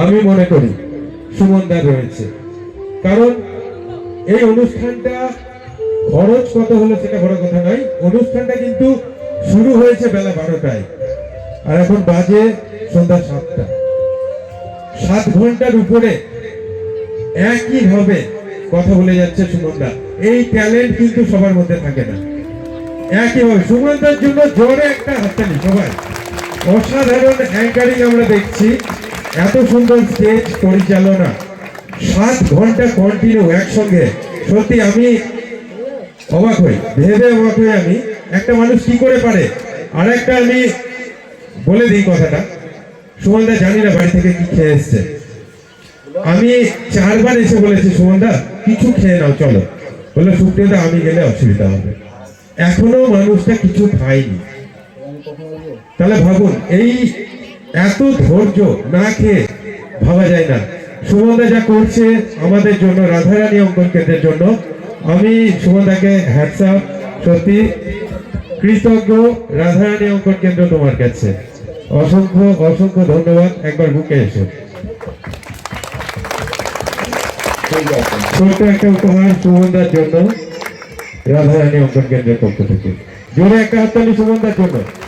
আমি মনে করি সুমনদার রয়েছে। কারণ এই অনুষ্ঠানটা খরচ কত হলো সেটা বড় কথা নয়। অনুষ্ঠানটা কিন্তু শুরু হয়েছে বেলা বারোটায়, আর এখন বাজে সন্ধ্যা সাতটা। সাত ঘণ্টার উপরে একই ভাবে কথা বলে যাচ্ছে সুমনদা। এই ট্যালেন্ট কিন্তু সবার মধ্যে থাকে না। একইভাবে সুমনদার জন্য জোরে একটা হাততালি, সবাই। অসাধারণ অ্যাঙ্কারিং আমরা দেখছি। এত সুন্দর স্টেজ পরিচালনা। সাত ঘণ্টা কন্টিনিউ একসঙ্গে। সত্যি আমি অবাক হই, ভেবে অবাক হই আমি। একটা মানুষ কি করে পারে? আর একটা আমি বলে দিই কথাটা। সুমনদা জানি না বাড়ি থেকে কি খেয়ে এসছে। আমি চারবার এসে বলেছি সুমনদা কিছু খেয়ে নাও, চলো। বলল সুপ্রিয়দা আমি গেলে অসুবিধা হবে। এখনও মানুষটা কিছু খায়নি। তাহলে ভাবুন, এই এত ধৈর্য না খেয়ে ভাবা যায় না। সুমনদা যা করছে আমাদের জন্য, রাধারানী অঙ্কন কেন্দ্রের জন্য, আমি সুমনদাকে হ্যাটসঅ্যাপ সত্যি কৃতজ্ঞ রাধারানী অঙ্কন কেন্দ্র তোমার কাছে। অসংখ্য অসংখ্য ধন্যবাদ, একবার বুকে এসো। ছোট একটা উপহার সুমনদার জন্য, রাধারানী অঙ্কন কেন্দ্রের পক্ষ থেকে। জোরে একটা হাততালি সুমনদার জন্য।